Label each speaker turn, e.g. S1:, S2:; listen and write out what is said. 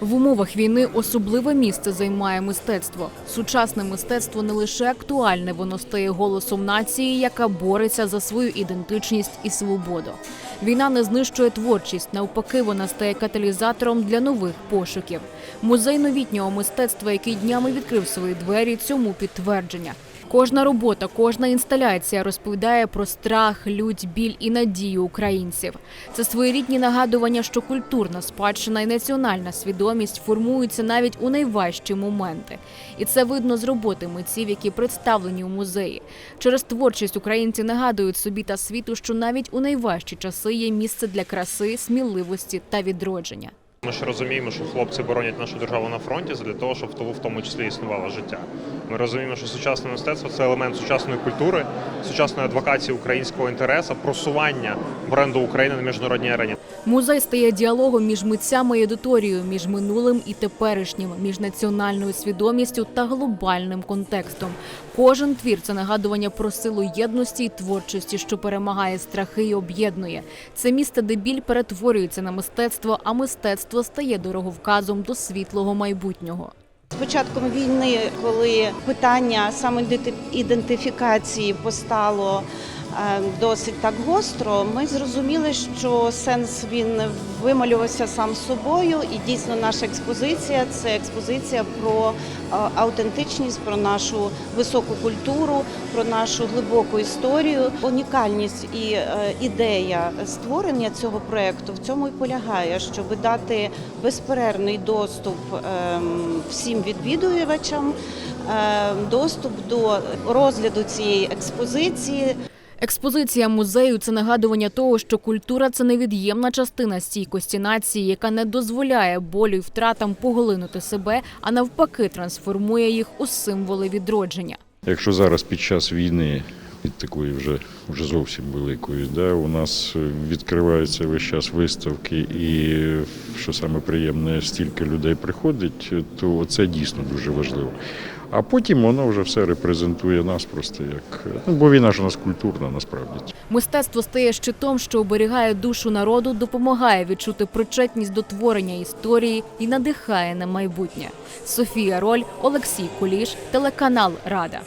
S1: В умовах війни особливе місце займає мистецтво. Сучасне мистецтво не лише актуальне, воно стає голосом нації, яка бореться за свою ідентичність і свободу. Війна не знищує творчість, навпаки, вона стає каталізатором для нових пошуків. Музей новітнього мистецтва, який днями відкрив свої двері, цьому підтвердження. Кожна робота, кожна інсталяція розповідає про страх, лють, біль і надію українців. Це своєрідні нагадування, що культурна спадщина і національна свідомість формуються навіть у найважчі моменти. І це видно з роботи митців, які представлені у музеї. Через творчість українці нагадують собі та світу, що навіть у найважчі часи є місце для краси, сміливості та відродження.
S2: Ми ж розуміємо, що хлопці боронять нашу державу на фронті для того, щоб в в тому числі існувало життя. Ми розуміємо, що сучасне мистецтво це елемент сучасної культури, сучасної адвокації українського інтересу, просування бренду України на міжнародній арені.
S1: Музей стає діалогом між митцями і аудиторією, між минулим і теперішнім, між національною свідомістю та глобальним контекстом. Кожен твір це нагадування про силу єдності і творчості, що перемагає страхи і об'єднує. Це місце, де біль перетворюється на мистецтво, а мистецтво стає дороговказом до світлого майбутнього.
S3: З початком війни, коли питання самоідентифікації постало досить так гостро, ми зрозуміли, що сенс він вималювався сам собою, і дійсно наша експозиція це експозиція про е, аутентичність, про нашу високу культуру, про нашу глибоку історію. Унікальність і е, ідея створення цього проекту в цьому і полягає, щоб дати безперервний доступ ем, всім відвідувачам, ем, доступ до розгляду цієї експозиції.
S1: Експозиція музею це нагадування того, що культура це невід'ємна частина стійкості нації, яка не дозволяє болю і втратам поглинути себе, а навпаки трансформує їх у символи відродження.
S4: Якщо зараз під час війни, під такої вже, вже зовсім великої, да, у нас відкриваються весь час виставки, і що саме приємне, стільки людей приходить, то це дійсно дуже важливо. А потім воно вже все репрезентує нас просто як. Ну, бо війна ж у нас культурна насправді.
S1: Мистецтво стає щитом, що оберігає душу народу, допомагає відчути причетність до творення історії і надихає на майбутнє. Софія Роль, Олексій Куліш, телеканал Рада.